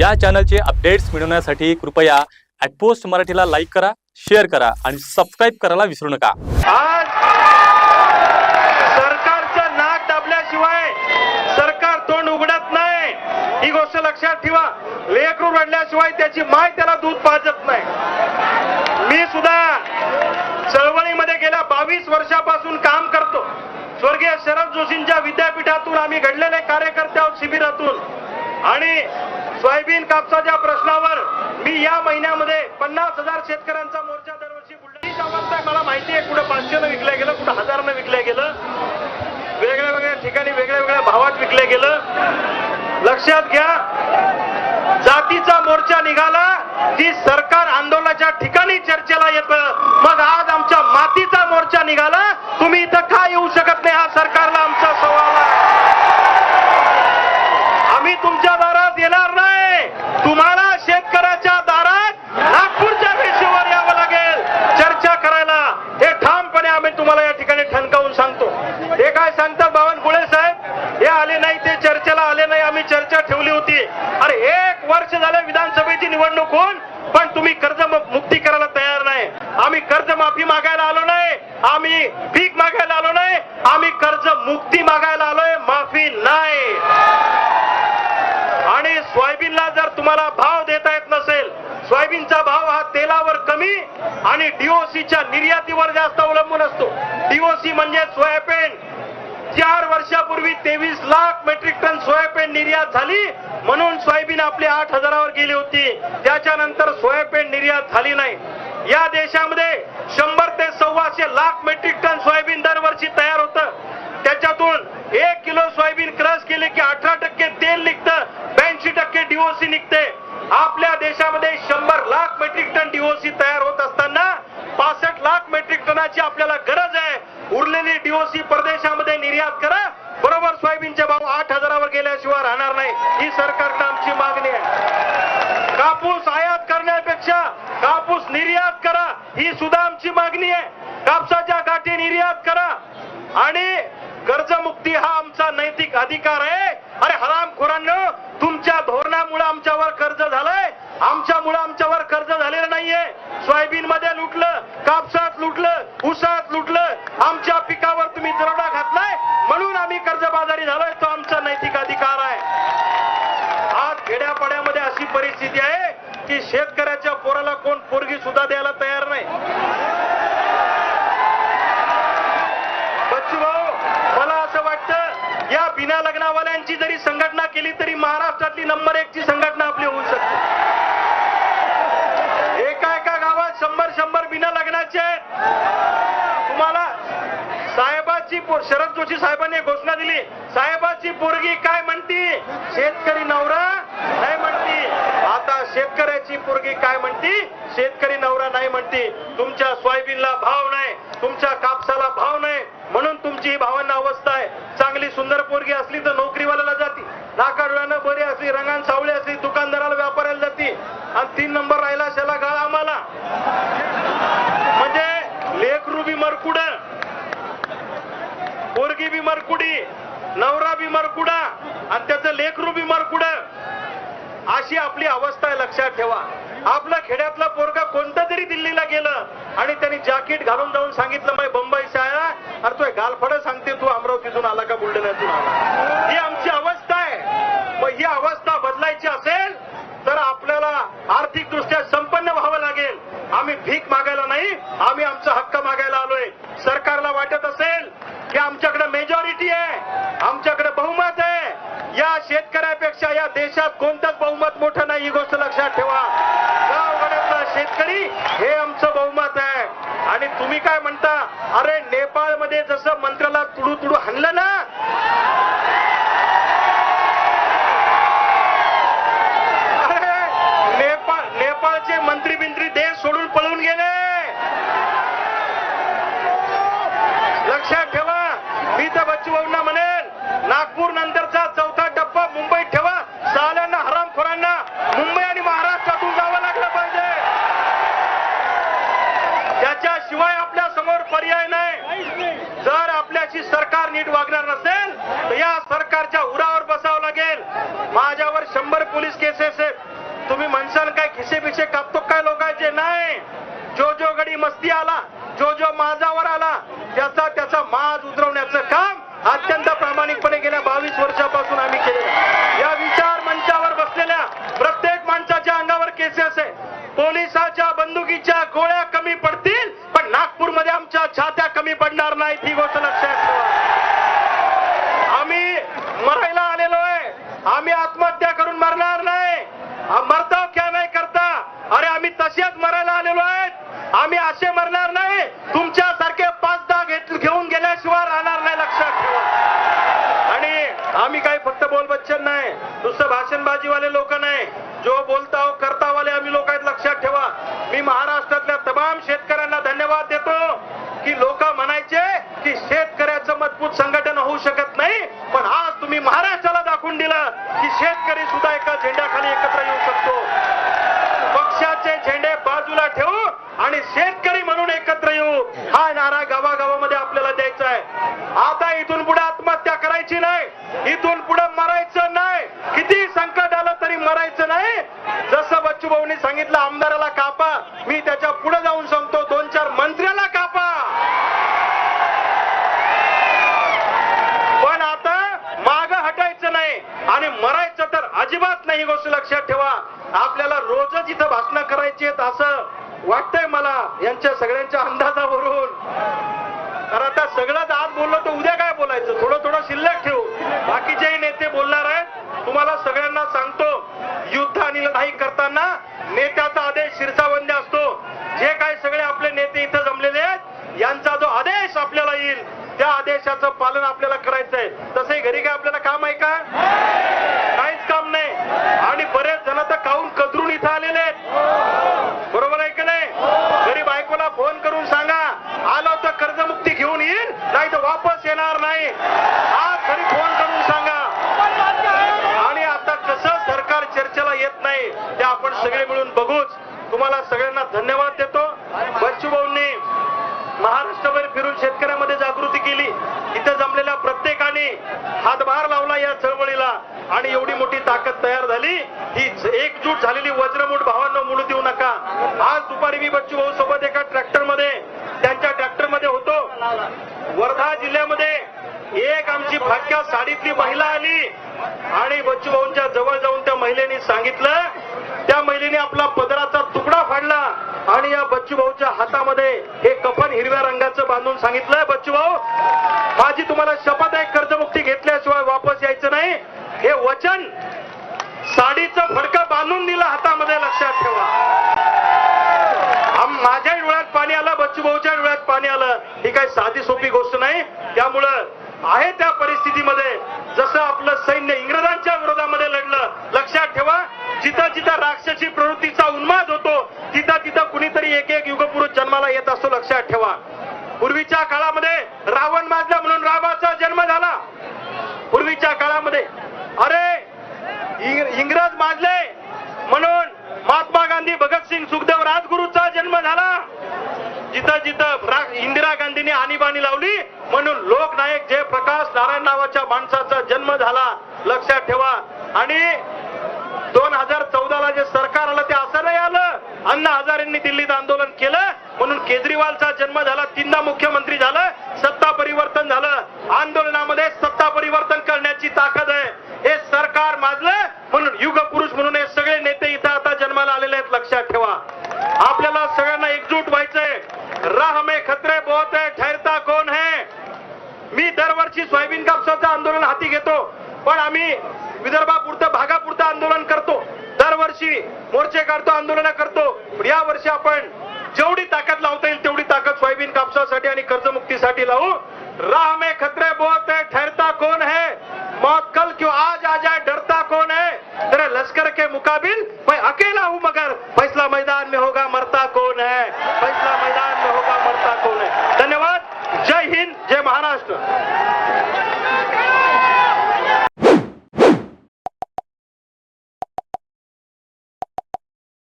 या चॅनलचे अपडेट्स मिळवण्यासाठी कृपया ॲटपोस्ट मराठीला लाईक करा शेअर करा आणि सबस्क्राईब करायला विसरू नका. आज सरकारचं नाक दाबल्याशिवाय सरकार तोंड उघडत नाही. ही गोष्ट लक्षात ठेवा. लेकरू रडल्याशिवाय त्याची माय त्याला दूध पाजत नाही. मी सुद्धा चळवळीमध्ये गेल्या बावीस वर्षापासून काम करतो. स्वर्गीय शरद जोशींच्या विद्यापीठातून आम्ही घडलेले कार्यकर्ते आहोत शिबिरातून. आणि सोयाबीन कापसाच्या प्रश्नावर मी या महिन्यामध्ये पन्नास हजार शेतकऱ्यांचा मोर्चा दरवर्षी बुलढाणा अवस्था मला माहिती आहे कुठं पाचशेनं विकलं गेलं कुठं हजारनं विकलं गेलं. वेगळ्या वेगळ्या ठिकाणी वेगळ्या वेगळ्या भावात विकलं गेलं. लक्षात घ्या जातीचा मोर्चा निघाला की सरकार आंदोलनाच्या ठिकाणी चर्चेला येतं. मग आज आमच्या मातीचा मोर्चा निघाला तुम्ही इथं का येऊ शकत नाही? हा सरकार आमचा सवाल आहे आम्ही तुमच्या दारात येणार नाही तुम्हाला शेतकऱ्याच्या दारात नागपूरच्या वेशीवर यावं लागेल चर्चा करायला हे ठामपणे आम्ही तुम्हाला या ठिकाणी ठणकावून सांगतो हे काय सांगतात बावनकुळे साहेब हे आले नाही ते चर्चेला आले नाही आम्ही चर्चा ठेवली होती अरे एक वर्ष झालं विधानसभेची निवडणूक होऊन पण तुम्ही कर्ज मुक्ती करायला तयार नाही. आम्ही कर्ज माफी मागायला आलो नाही. आम्ही पीक मागायला आलो नाही. आम्ही कर्ज मुक्ती मागायला आलोय माफी नाही. आणि सोयाबीनला जर तुम्हाला भाव देता येत नसेल सोयाबीनचा भाव हा तेलावर कमी आणि डीओसीच्या निर्यातीवर जास्त अवलंबून असतो. डीओसी म्हणजे सोयाबीन. चार वर्षापूर्वी तेवीस लाख मेट्रिक टन सोयाबीन निर्यात झाली. म्हणून सोयाबीन आपली आठ हजारावर गेली होती. त्याच्यानंतर सोयाबीन निर्यात झाली नाही. या देशामध्ये शंभर ते सव्वाशे लाख मेट्रिक टन सोयाबीन दरवर्षी तयार होतं. त्याच्यातून एक किलो सोयाबीन क्रश केले की अठरा टक्के तेल निघतं. ब्याऐंशी टक्के डीओसी निघते. आपल्या देशामध्ये शंभर लाख मेट्रिक टन डीओसी तयार होत असताना पासष्ट लाख मेट्रिक टनाची आपल्याला गरज आहे. उरलेली डीओसी परदेशामध्ये निर्यात करा. बरोबर सोयाबीनचे भाव आठ हजारावर गेल्याशिवाय राहणार नाही. ही सरकारनं आमची मागणी आहे. कापूस आयात करण्यापेक्षा कापूस निर्यात करा. ही सुद्धा आमची मागणी आहे. कापसाच्या गाठी निर्यात करा. आणि कर्जमुक्ती हा आमचा नैतिक अधिकार आहे. अरे हरामखोरांनो तुमच्या धोरणामुळे आमच्यावर कर्ज झालं. आमच्यामुळे आमच्यावर कर्ज झालेलं नाहीये. सोयाबीन मध्ये लुटलं कापसात लुटलं ऊसात लुटलं. आमच्या पिकावर तुम्ही दरोडा घातलाय. म्हणून आम्ही कर्जबाजारी झालोय. तो आमचा नैतिक अधिकार आहे. आज खेड्यापाड्यामध्ये अशी परिस्थिती आहे की शेतकऱ्याच्या पोराला कोण पोरगी सुद्धा द्यायला तयार नाही. बच्चू भाऊ मला असं वाटतं या बिना लग्नावाल्यांची जरी संघटना केली तरी महाराष्ट्रातली नंबर एक ची संघटना आपली होऊ शकते एका एका गावात शंभर शंभर बिना तुम्हाला साहेबाची शरद जोशी साहेबांनी घोषणा दिली. साहेबाची पोरगी काय म्हणती? शेतकरी नवरा नाही म्हणती. आता शेतकऱ्याची पोरगी काय म्हणती? शेतकरी नवरा नाही म्हणती. तुमच्या सोयाबीनला भाव नाही. तुमच्या कापसाला भाव नाही. म्हणून तुमची ही भावना अवस्था आहे. चांगली सुंदर पोरगी असली तर नोकरीवाल्याला जाती. नाकाडोळ्यानं बरी असली रंगान सावळी असली दुकानदाराला व्यापाऱ्याला जाती. आणि तीन नंबर राहिला त्याला गाळा आम्हाला. म्हणजे बी मरकुड पोरगी बी मरकुडी नवरा बी मरकुडा आणि त्याचं लेकरू बी मरकुड अशी आपली अवस्था आहे लक्षात ठेवा आपला खेड्यातला पोरगा कोणता तरी दिल्लीला गेलं आणि त्यांनी जॅकेट घालून जाऊन सांगितलं माय बंबई शाळा अरे तो गालफड सांगते तू अमरावतीतून आला का बुलढाण्यातून आला ही आमची अवस्था आहे मग ही अवस्था बदलायची असेल तर आपल्याला आर्थिक दृष्ट्या संपन्न व्हावं लागेल आम्ही भीक मागायला नाही आम्ही आमचा हक्क मागायला आलोय. सरकारला वाटत असेल की आमच्याकडे मेजॉरिटी आहे आमच्याकडे बहुमत आहे. या शेतकऱ्यापेक्षा या देशात कोणतंच बहुमत मोठं नाही ही गोष्ट लक्षात ठेवा. गावगड्यातला शेतकरी हे आमचं बहुमत आहे. आणि तुम्ही काय म्हणता अरे नेपाळमध्ये जसं मंत्र्याला तुडू तुडू हाणलं ना नेपाळचे मंत्री बिंत्री देश सोडून पळून गेले. लक्षात ठेवा मी तर बच्चू भाऊंना म्हणेल नागपूर नंतरचा चौथा टप्पा मुंबईत ठेवा साल्यांना हरामखोरांना मुंबई आणि महाराष्ट्रातून जावं लागलं पाहिजे. त्याच्याशिवाय आपल्यासमोर पर्याय नाही. जर आपल्याशी सरकार नीट वागणार नसेल तर या सरकारच्या उरावर बसावं लागेल. माझ्यावर शंभर पोलीस केसेस आहेत. तुम्ही म्हणशाल काय खिसे नाही. जो जो गडी मस्ती आला जो जो माझावर आला त्याचा त्याचा माज उतरवण्याचं काम अत्यंत प्रामाणिकपणे गेल्या बावीस वर्षापासून आम्ही केले या विचार मंचावर बसलेल्या प्रत्येक माणसाच्या अंगावर केसेस आहे. पोलिसाच्या बंदुकीच्या गोळ्या कमी पडतील पण नागपूरमध्ये आमच्या छात्या कमी पडणार नाहीत ही गोष्ट लक्षात ठेवा. आम्ही मरायला आलेलो आहे. आम्ही आत्महत्या करून मरणार नाही. मरता क्या नाही करता. अरे आम्ही तसेच आम्ही असे मरणार नाही. तुमच्यासारखे पाच दहा घेत- घेऊन गेल्याशिवाय राहणार नाही लक्षात ठेवा. आणि आम्ही काही फक्त बोल बच्चन नाही. नुसतं भाषणबाजीवाले लोक नाही. जो बोलता हो करतावाले आम्ही लोक आहेत लक्षात ठेवा. मी महाराष्ट्रातल्या तमाम शेतकऱ्यांना धन्यवाद देतो की लोक म्हणायचे की शेतकऱ्याचं मजबूत संघटन होऊ शकत नाही. पण आज तुम्ही महाराष्ट्राला दाखवून दिलं की शेतकरी सुद्धा एका झेंड्याखाली एकत्र येऊ शकतो. पक्षाचे झेंडे बाजूला ठेवा आणि शेतकरी म्हणून एकत्र येऊ हा नारा गावागावामध्ये आपल्याला द्यायचा आहे. आता इथून पुढे आत्महत्या करायची नाही. इथून पुढे मरायचं नाही. किती संकट आलं तरी मरायचं नाही. जसं बच्चू भाऊनी सांगितलं आमदाराला कापा. मी त्याच्या पुढे जाऊन सांगतो दोन चार मंत्र्याला कापा. पण आता माग हटायचं नाही आणि मरायचं तर अजिबात नाही गोष्ट लक्षात ठेवा. आपल्याला रोजच इथं भाषणं करायची आहेत असं. वाटतंय मला यांच्या सगळ्यांच्या अंदाजावरून. तर आता सगळंच आज बोललो तर उद्या काय बोलायचं? थोडं थोडं शिल्लक ठेवू. बाकीचेही नेते बोलणार आहेत. तुम्हाला सगळ्यांना सांगतो युद्ध आणि लढाई करताना नेत्याचा आदेश शिरसावंद्य असतो. जे काय सगळे आपले नेते इथं जमलेले आहेत यांचा जो आदेश आपल्याला येईल त्या आदेशाचं पालन आपल्याला करायचंय. तसे घरी काय आपल्याला काम आहे का? काहीच काम नाही. आणि बरेच जण तर काहून कदरून इथं आलेले आहेत बरोबर आहे की नाही घरी बायकोला फोन करून सांगा आलो तर कर्जमुक्ती घेऊन येईल विश्वास येणार नाही. आज तरी फोन करून सांगा. आणि आता कसं सरकार चर्चेला येत नाही ते आपण सगळे मिळून बघूच. तुम्हाला सगळ्यांना धन्यवाद देतो. बच्चूभाऊंनी महाराष्ट्रभर फिरून शेतकऱ्यामध्ये जागृती केली. इथं जमलेल्या प्रत्येकाने हातभार लावला या चळवळीला. आणि एवढी मोठी ताकद तयार झाली. ही एकजूट झालेली वज्रमूठ भावांना मुडू देऊ नका. आज दुपारी मी बच्चू भाऊ सोबत एका ट्रॅक्टरमध्ये त्यांच्या ट्रॅक्टरमध्ये होतो. वर्धा जिल्ह्यामध्ये एक आमची फाटक्या साडीतली महिला आली आणि बच्चू भाऊंच्या जवळ जाऊन त्या महिलेने सांगितलं त्या महिलेने आपला पदराचा तुकडा फाडला आणि या बच्चू भाऊच्या हातामध्ये हे कफन हिरव्या रंगाचं बांधून सांगितलं. बच्चू भाऊ माझी तुम्हाला शपथ आहे कर्जमुक्ती घेतल्याशिवाय वापस यायचं नाही. हे वचन साडीचा फडका बांधून दिला हातामध्ये लक्षात ठेवा. माझ्या डोळ्यात पाणी आलं बच्चू भाऊच्या डोळ्यात पाणी आलं. काही साधी सोपी गोष्ट नाही. त्यामुळं आहे त्या परिस्थितीमध्ये जसं आपलं सैन्य इंग्रजांच्या विरोधामध्ये लढलं लक्षात ठेवा जिथं जिथं राक्षसी प्रवृत्तीचा उन्माद होतो तिथं तिथं कुणीतरी एक एक युगपुरुष जन्माला येत असतो लक्षात ठेवा. पूर्वीच्या काळामध्ये रावण माजला म्हणून रावाचा जन्म झाला. पूर्वीच्या काळामध्ये अरे इंग्रज माजले म्हणून महात्मा गांधी भगतसिंग सुखदेव राजगुरूचा जन्म झाला. जिथं जिथं इंदिरा गांधीने आणीबाणी लावली. म्हणून लोकनायक जयप्रकाश नारायण नावाच्या माणसाचा जन्म झाला. लक्षात ठेवा. आणि दोन हजार चौदाला जे सरकार आलं ते असं नाही आलं. अण्णा हजारेंनी दिल्लीत आंदोलन केलं. म्हणून केजरीवालचा जन्म झाला. तीनदा मुख्यमंत्री झालं सत्ता परिवर्तन झालं आंदोलनामध्ये सत्ता परिवर्तन करण्याची ताकद आहे हे सरकार माजलं म्हणून युग पुरुष म्हणून हे सगळे नेते इथं आता जन्माला आलेले आहेत लक्षात ठेवा आपल्याला सगळ्यांना एकजूट व्हायचंय राह में खतरे बहुत है ठहरता कौन है मी दरवर्षी सोयाबीन आंदोलन हाती घेतो. पण आम्ही विदर्भापुरतं भागापुरतं आंदोलन करतो. दरवर्षी मोर्चे काढतो आंदोलन करतो. पण या वर्षी आपण जेवढी ताकद लावता येईल तेवढी ताकद सोयाबीन कापसासाठी आणि कर्जमुक्तीसाठी लावू. राह में खतरे बहुत है ठहरता कौन है? मौत कल क्यों आज आ जाए डरता कौन है? तेरे लश्कर के मुकाबिल मैं अकेला हूं मगर फैसला मैदान